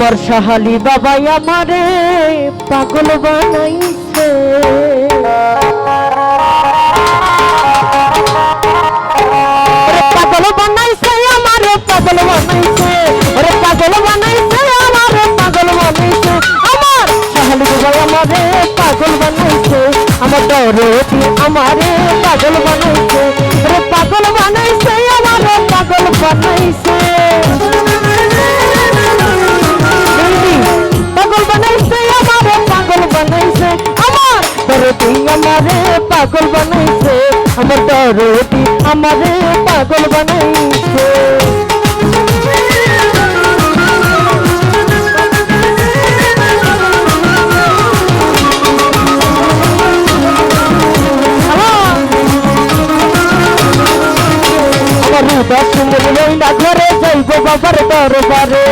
সাহালি বাবাই আমারে পাগল বানাইছে। পাগল বানাইছে আমারে, পাগল বানাইছে। ওরে পাগল বানাইছে আমারে, পাগল বানাইছে। আমার সাহালি বাবাই আমারে পাগল বানাইছে। আমার দরদি আমারে পাগল বানাইছে। ওরে পাগল বানাইছে আমারে, পাগল বানাইছে। পাগল বানাইছে আমার দরদি আমারে পাগল বানাইছে। ঘরে যাইব বাবার দরবারে।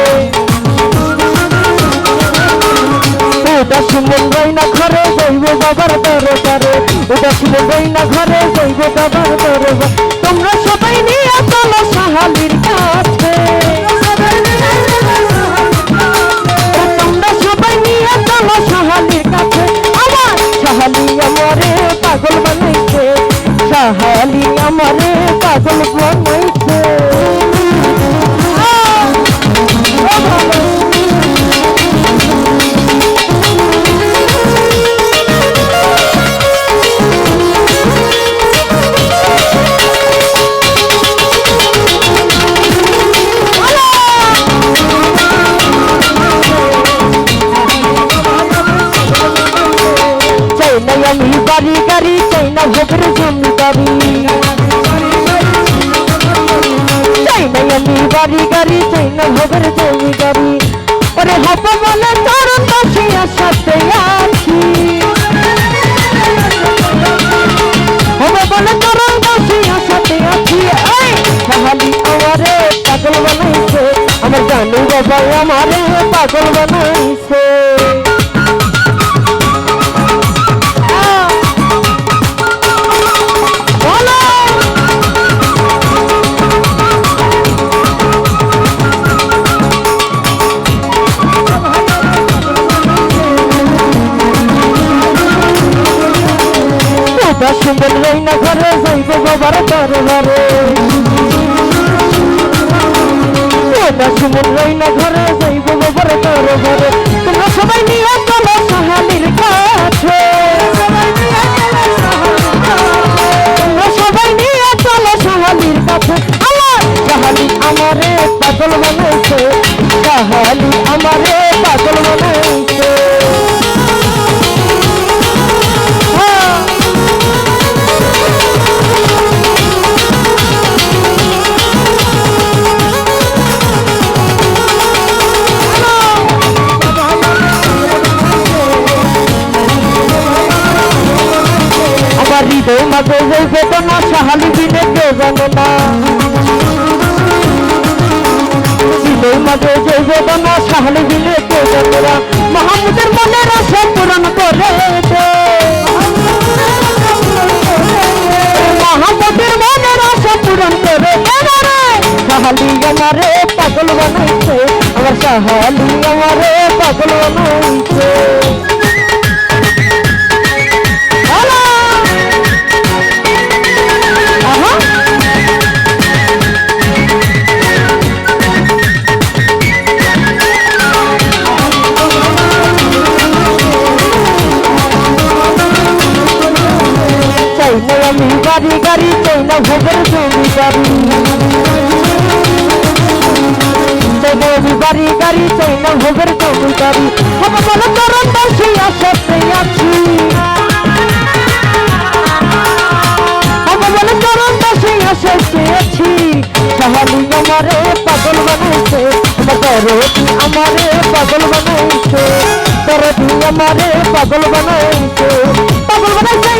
উদাস মন না ঘরে যাইব বাবার দরবারে। উদাস মন না ঘরে যাইব বাবার দরবার। তোমরা সবাই নিয়ে চলো সাহালির কাছে। বাড়ি গাড়ি চাই না ভোগের জমিদারি চাই না আমি বাড়ি, গাড়ি চাই না ভোগের জমিদারি ওরে হব বলে চরণ বসিয়া সাথে আছি। হবে বলে চরণ বসিয়া সাথে আছি। এই সাহালি আমারে পাগল বানাইছে। আমার জানু বাবা আমারে পাগল বানাইছে। রই না ঘরে যাইব বাবার দরবারে। ওটা সুন্দর রই না ঘরে গোবর তোমরা সবাই নিয়ে বেদনা সাহালি দিনে কেউ জানে না। হৃদয় মাঝে যে বেদনা সাহালি দিনে কেউ জানে না। মাহমুদের মনের আশা পূরণ করে দে। মাহমুদের মনের আশা পূরণ করে সাহালি আমারে পাগল বানাইছে, আমার সাহালি আমারে পাগল বানাইছে। গাড়ি চাই না ভোগের চাই না আমি বাড়ি, গাড়ি চাই না ভোগের জমিদারি হবে বলে চরণ বসে আসাতে আছি। হবে বলে চরণ বসে আসাতে আছি। সাহালি আমারে পাগল বানাইছে। আমার পাগল বানাইছে। দরদি আমারে পাগল বানাইছে। পাগল বানাইছে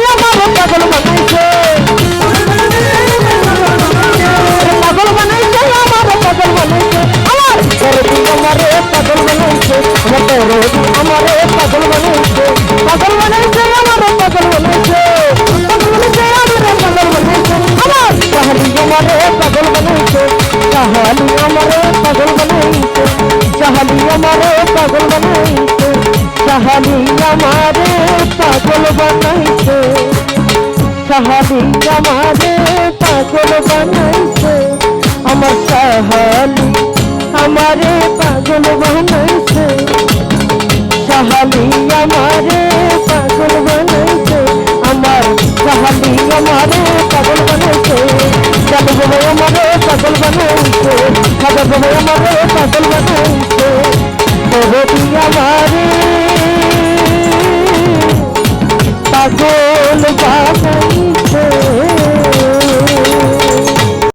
পাগল বানাইছে সাহালি আমারে পাগল বানাইছে সাহালি আমারে আমারে পাগল বানাইছে সাহালি আমারে পাগল বানাইছে সাহালি আমারে পাগল বানাইছে আমার সাহালি আমারে পাগল